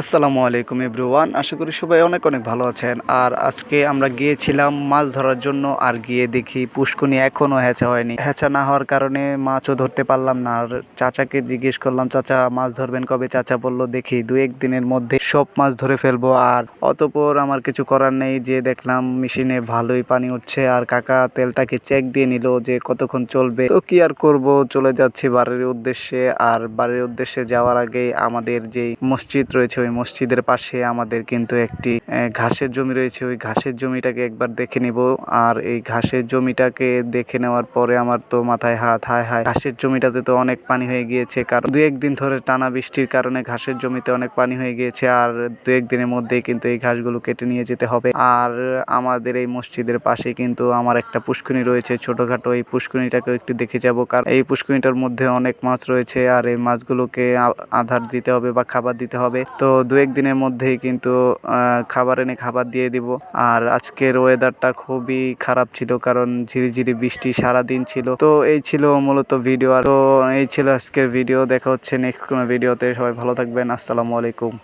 আসসালামু আলাইকুম এভরিওয়ান। আশা করি সবাই অনেক অনেক ভালো আছেন। আর আজকে আমরা গিয়েছিলাম মাছ ধরার জন্য আর গিয়ে দেখি পুষ্কুনি এখনও হেঁচা হয়নি। হেঁচা না হওয়ার কারণে মাছও ধরতে পারলাম না। আর চাচাকে জিজ্ঞেস করলাম, চাচা, মাছ ধরবেন কবে? চাচা বলল, দেখি দু এক দিনের মধ্যে সব মাছ ধরে ফেলব। আর অতপর আমার কিছু করার নেই, যে দেখলাম মেশিনে ভালোই পানি উঠছে। আর কাকা তেলটাকে চেক দিয়ে নিল যে কতক্ষণ চলবে। তো কি আর করব? চলে যাচ্ছি বাড়ির উদ্দেশ্যে। আর বাড়ির উদ্দেশ্যে যাওয়ার আগে আমাদের যেই মসজিদ রয়েছে, ওই মসজিদের পাশে আমাদের কিন্তু একটি ঘাসের জমি রয়েছে। ওই ঘাসের জমিটাকে একবার দেখে নিব। আর এই ঘাসের জমিটাকে দেখে নেওয়ার পরে আমার তো মাথায় হাত, হায় হায়। ঘাসের জমিটাতে তো অনেক পানি হয়ে গিয়েছে। কারণ দু একদিন ধরে টানা বৃষ্টির কারণে ঘাসের জমিতে অনেক পানি হয়ে গিয়েছে। আর দু একদিনের মধ্যেই কিন্তু এই ঘাসগুলো কেটে নিয়ে যেতে হবে। আর আমাদের এই মসজিদের পাশে কিন্তু আমার একটা পুষ্কুনি রয়েছে ছোটখাটো। এই পুষ্কুনিটাকেও একটু দেখে যাব। কারণ এই পুষ্কুনিটার মধ্যে অনেক মাছ রয়েছে। আর এই মাছগুলোকে আধার দিতে হবে বা খাবার দিতে হবে। তো দু একদিনের মধ্যেই কিন্তু খাবার এনে খাবার দিয়ে দিব। আর আজকের ওয়েদারটা খুবই খারাপ ছিল কারণ ঝিরিঝিরি বৃষ্টি সারা দিন ছিল। তো এই ছিল মূলত ভিডিও আর তো এই ছিল আজকের ভিডিও দেখা হচ্ছে নেক্সট কোনো ভিডিওতে সবাই ভালো থাকবেন। আসসালামু আলাইকুম।